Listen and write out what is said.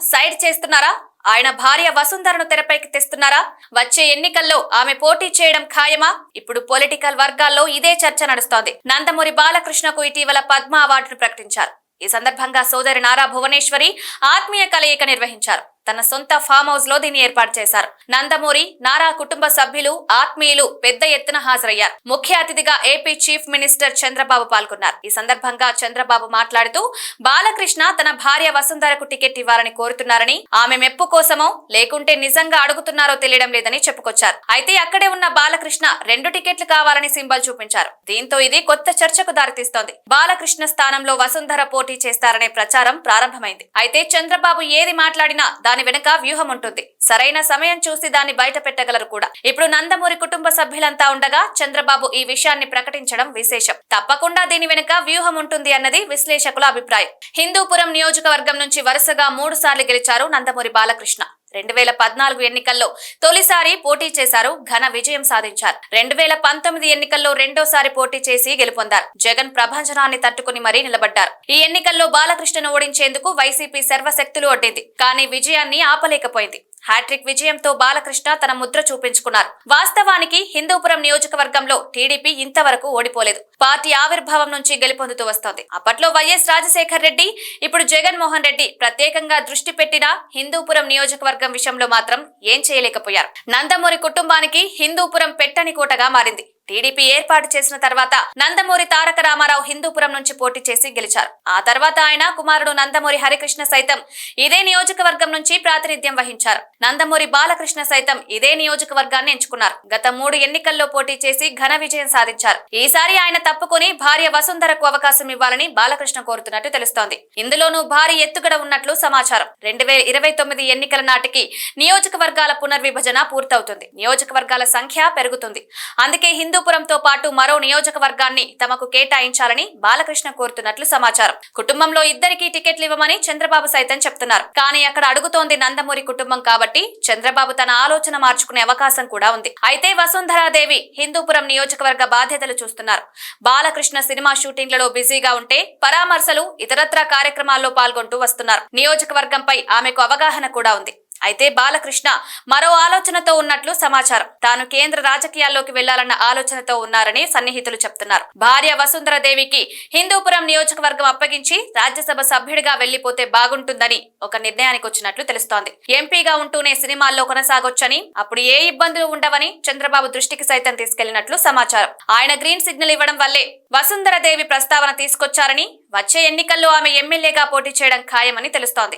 Side చేస్తున్నారా? ఆయన భార్య వసుంధరను తెరపైకి తెస్తున్నారా? వచ్చే ఎన్నికల్లో ఆమె పోటీ చేయడం ఖాయమా? ఇప్పుడు పొలిటికల్ వర్గాల్లో ఇదే చర్చ నడుస్తోంది. నందమూరి బాలకృష్ణకు ఇటీవల పద్మ అవార్డును ప్రకటించారు. ఈ సందర్భంగా సోదరి నారా భువనేశ్వరి ఆత్మీయ కలయిక నిర్వహించారు. తన సొంత ఫామ్ హౌస్లో దీన్ని ఏర్పాటు చేశారు. నందమూరి నారా కుటుంబ సభ్యులు ఆత్మీయులు పెద్ద ఎత్తున హాజరయ్యారు. ముఖ్య అతిథిగా ఏపీ చీఫ్ మినిస్టర్ చంద్రబాబు పాల్గొన్నారు. ఈ సందర్భంగా చంద్రబాబు మాట్లాడుతూ బాలకృష్ణ తన భార్య వసుంధరకు టికెట్ ఇవ్వాలని కోరుతున్నారని ఆమె మెప్పు కోసమో లేకుంటే నిజంగా అడుగుతున్నారో తెలియడం లేదని చెప్పుకొచ్చారు. అయితే అక్కడే ఉన్న బాలకృష్ణ రెండు టికెట్లు కావాలని సింబల్ చూపించారు. దీంతో ఇది కొత్త చర్చకు దారితీస్తోంది. బాలకృష్ణ స్థానంలో వసుంధర పోటీ చేస్తారనే ప్రచారం ప్రారంభమైంది. అయితే చంద్రబాబు ఏది మాట్లాడినా దాని వెనుక వ్యూహం ఉంటుంది. సరైన సమయం చూసి దాన్ని బయట పెట్టగలరు కూడా. ఇప్పుడు నందమూరి కుటుంబ సభ్యులంతా ఉండగా చంద్రబాబు ఈ విషయాన్ని ప్రకటించడం విశేషం. తప్పకుండా దీని వెనుక వ్యూహం ఉంటుంది అన్నది విశ్లేషకుల అభిప్రాయం. హిందూపురం నియోజకవర్గం నుంచి వరుసగా మూడు సార్లు గెలిచారు నందమూరి బాలకృష్ణ. రెండు వేల పద్నాలుగు ఎన్నికల్లో తొలిసారి పోటీ చేశారు ఘన విజయం సాధించారు. రెండు వేల పంతొమ్మిది ఎన్నికల్లో రెండోసారి పోటీ చేసి గెలుపొందారు. జగన్ ప్రభంజనాన్ని తట్టుకుని మరీ నిలబడ్డారు. ఈ ఎన్నికల్లో బాలకృష్ణను ఓడించేందుకు వైసీపీ సర్వశక్తులు ఒడ్డింది. కానీ విజయాన్ని ఆపలేకపోయింది. హ్యాట్రిక్ విజయంతో బాలకృష్ణ తన ముద్ర చూపించుకున్నారు. వాస్తవానికి హిందూపురం నియోజకవర్గంలో టీడీపీ ఇంతవరకు ఓడిపోలేదు. పార్టీ ఆవిర్భావం నుంచి గెలుపొందుతూ వస్తోంది. అప్పట్లో వైఎస్ రాజశేఖర్ రెడ్డి ఇప్పుడు జగన్మోహన్ రెడ్డి ప్రత్యేకంగా దృష్టి పెట్టిన హిందూపురం నియోజకవర్గం విషయంలో మాత్రం ఏం చేయలేకపోయారు. నందమూరి కుటుంబానికి హిందూపురం పెట్టని కోటగా మారింది. టీడీపీ ఏర్పాటు చేసిన తర్వాత నందమూరి తారక రామారావు హిందూపురం నుంచి పోటీ చేసి గెలిచారు. ఆ తర్వాత ఆయన కుమారుడు నందమూరి హరికృష్ణ సైతం ఇదే నియోజకవర్గం నుంచి ప్రాతినిధ్యం వహించారు. నందమూరి బాలకృష్ణ సైతం ఇదే నియోజకవర్గాన్ని ఎంచుకున్నారు. గత మూడు ఎన్నికల్లో పోటీ చేసి ఘన విజయం సాధించారు. ఈసారి ఆయన తప్పుకొని భార్య వసుంధరకు అవకాశం ఇవ్వాలని బాలకృష్ణ కోరుతున్నట్టు తెలుస్తోంది. ఇందులోనూ భారీ ఎత్తుగడ ఉన్నట్లు సమాచారం. రెండు వేల ఇరవై తొమ్మిది ఎన్నికల నాటికి నియోజకవర్గాల పునర్విభజన పూర్తవుతుంది. నియోజకవర్గాల సంఖ్య పెరుగుతుంది. అందుకే హిందూపురంతో పాటు మరో నియోజకవర్గాన్ని తమకు కేటాయించాలని బాలకృష్ణ కోరుతున్నట్లు సమాచారం. కుటుంబంలో ఇద్దరికి టికెట్లు ఇవ్వమని చంద్రబాబు సైతం చెప్తున్నారు. కానీ అక్కడ అడుగుతోంది నందమూరి కుటుంబం కాబట్టి చంద్రబాబు తన ఆలోచన మార్చుకునే అవకాశం కూడా ఉంది. అయితే వసుంధరాదేవి హిందూపురం నియోజకవర్గ బాధ్యతలు చూస్తున్నారు. బాలకృష్ణ సినిమా షూటింగ్లలో బిజీగా ఉంటే పరామర్శలు ఇతరత్రా కార్యక్రమాల్లో పాల్గొంటూ వస్తున్నారు. నియోజకవర్గంపై ఆమెకు అవగాహన కూడా ఉంది. అయితే బాలకృష్ణ మరో ఆలోచనతో ఉన్నట్లు సమాచారం. తాను కేంద్ర రాజకీయాల్లోకి వెళ్ళాలన్న ఆలోచనతో ఉన్నారని సన్నిహితులు చెప్తున్నారు. భార్య వసుంధర దేవికి హిందూపురం నియోజకవర్గం అప్పగించి రాజ్యసభ సభ్యుడిగా వెళ్ళిపోతే బాగుంటుందని ఒక నిర్ణయానికి వచ్చినట్లు తెలుస్తోంది. ఎంపీగా ఉంటూనే సినిమాల్లో కొనసాగొచ్చని అప్పుడు ఏ ఇబ్బందులు ఉండవని చంద్రబాబు దృష్టికి సైతం తీసుకెళ్ళినట్లు సమాచారం. ఆయన గ్రీన్ సిగ్నల్ ఇవ్వడం వల్లే వసుంధర దేవి ప్రస్తావన తీసుకొచ్చారని వచ్చే ఎన్నికల్లో ఆమె ఎమ్మెల్యేగా పోటీ చేయడం ఖాయమని తెలుస్తోంది.